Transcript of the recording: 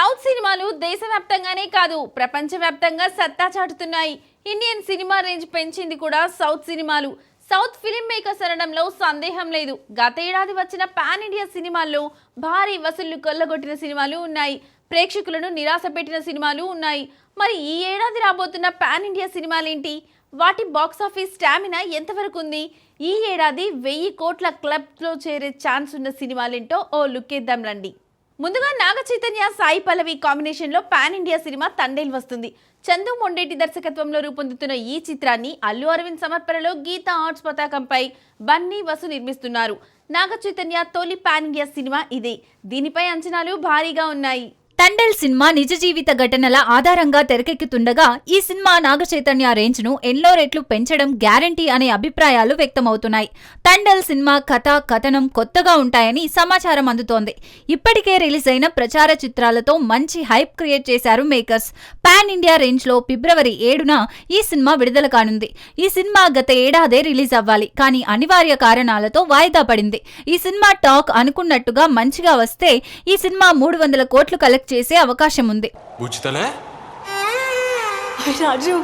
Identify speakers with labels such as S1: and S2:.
S1: South సినిమాలు దేశవ్యాప్తంగానే కాదు ప్రపంచవ్యాప్తంగా సత్తా చాటుతున్నాయి. ఇండియన్ సినిమా రేంజ్ పెంచింది కూడా సౌత్ సినిమాలు. సౌత్ ఫిలిం మేకర్స్ అనడంలో సందేహం లేదు. గత ఏడాది వచ్చిన పాన్ ఇండియా సినిమాల్లో భారీ వసూళ్ళు కొల్లగొట్టిన సినిమాలు ఉన్నాయి. ప్రేక్షకులను నిరాశ పెట్టిన సినిమాలు ఉన్నాయి. మరి ఈ ఏడాది రాబోతున్న పాన్ ఇండియా సినిమాలేంటి? వాటి బాక్స్ ఆఫీస్ స్టామినా ఎంతవరకు ఉంది? ఈ ఏడాది వెయ్యి కోట్ల క్లబ్లో చేరే ఛాన్స్ ఉన్న సినిమాలేంటో ఓ లుక్ రండి. ముందుగా నాగ చైతన్య సాయి పల్లవి కాంబినేషన్లో పాన్ ఇండియా సినిమా తండేల్ వస్తుంది. చందు మొండేటి దర్శకత్వంలో రూపొందుతున్న ఈ చిత్రాన్ని అల్లు అరవింద్ సమర్పణలో గీతా ఆర్ట్స్ పతాకంపై బన్నీ వసు నిర్మిస్తున్నారు. నాగ చైతన్య తొలి పాన్ ఇండియా సినిమా ఇదే. దీనిపై అంచనాలు భారీగా ఉన్నాయి.
S2: తండేల్ సినిమా నిజ జీవిత ఘటనల ఆధారంగా తెరకెక్కుతుండగా ఈ సినిమా నాగ చైతన్య రేంజ్ను ఎన్నో రెట్లు పెంచడం గ్యారంటీ అనే అభిప్రాయాలు వ్యక్తమవుతున్నాయి. టండల్ సినిమా కథ కథనం కొత్తగా ఉంటాయని సమాచారం అందుతోంది. ఇప్పటికే రిలీజ్ అయిన ప్రచార చిత్రాలతో మంచి హైప్ క్రియేట్ చేశారు మేకర్స్. పాన్ ఇండియా రేంజ్లో ఫిబ్రవరి ఏడున ఈ సినిమా విడుదల కానుంది. ఈ సినిమా గత ఏడాదే రిలీజ్ అవ్వాలి కానీ అనివార్య కారణాలతో వాయిదా పడింది. ఈ సినిమా టాక్ అనుకున్నట్టుగా మంచిగా వస్తే ఈ సినిమా మూడు వందల కోట్లు కలెక్ట్ చేసే అవకాశం ఉంది.
S3: రాజు.